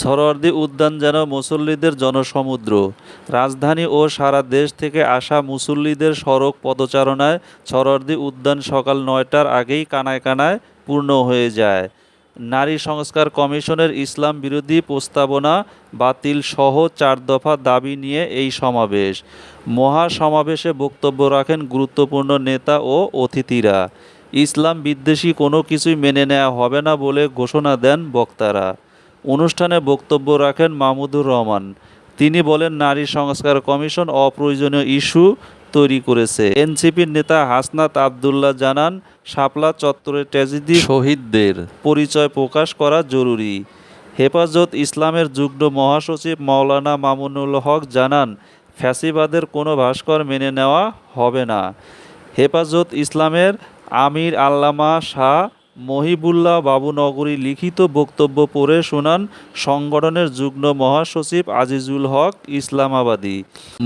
সরোয়ার্দী উদ্যান যেন মুসল্লিদের জনসমুদ্র। রাজধানী ও সারা দেশ থেকে আসা মুসল্লিদের সড়ক পদচারণায় সরোয়ার্দী উদ্যান সকাল নয়টার আগেই কানায় কানায় পূর্ণ হয়ে যায়। নারী সংস্কার কমিশনের ইসলাম বিরোধী প্রস্তাবনা বাতিল সহ চার দফা দাবি নিয়ে এই সমাবেশ। মহা সমাবেশে বক্তব্য রাখেন গুরুত্বপূর্ণ নেতা ও অতিথিরা। ইসলাম বিদ্বেষী কোনো কিছুই মেনে নেওয়া হবে না বলে ঘোষণা দেন বক্তারা। অনুষ্ঠানে বক্তব্য রাখেন মাহমুদুর রহমান। তিনি বলেন নারী সংস্কার কমিশন অপ্রয়োজনীয় ইস্যু তৈরি করেছে। এনসিপির নেতা হাসনাত আবদুল্লাহ জানান শাপলা চত্বরের ট্র্যাজেডি শহীদদের পরিচয় প্রকাশ করা জরুরি। হেফাজত ইসলামের যুগ্ম মহাসচিব মাওলানা মামুনুল হক জানান ফ্যাসিবাদের কোনো ভাস্কর মেনে নেওয়া হবে না। হেফাজত ইসলামের আমির আল্লামা শাহ মহিবুল্লাহ বাবুনগরী লিখিত বক্তব্য পড়ে শোনান সংগঠনের যুগ্ম মহাসচিব আজিজুল হক ইসলামাবাদী।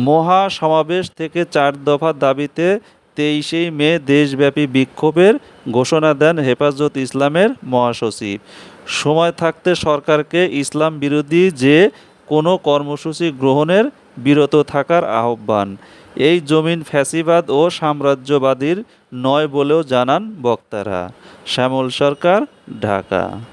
মহা সমাবেশ থেকে চার দফা দাবিতে তেইশেই মে দেশব্যাপী বিক্ষোভের ঘোষণা দেন হেফাজত ইসলামের মহাসচিব। সময় থাকতে সরকারকে ইসলাম বিরোধী যে কোনো কর্মসূচি গ্রহণের বিরত থাকার আহ্বান। এই জমিন ফ্যাসিবাদ ও সাম্রাজ্যবাদীর নয় বলেও জানান বক্তারা। শ্যামল সরকার, ঢাকা।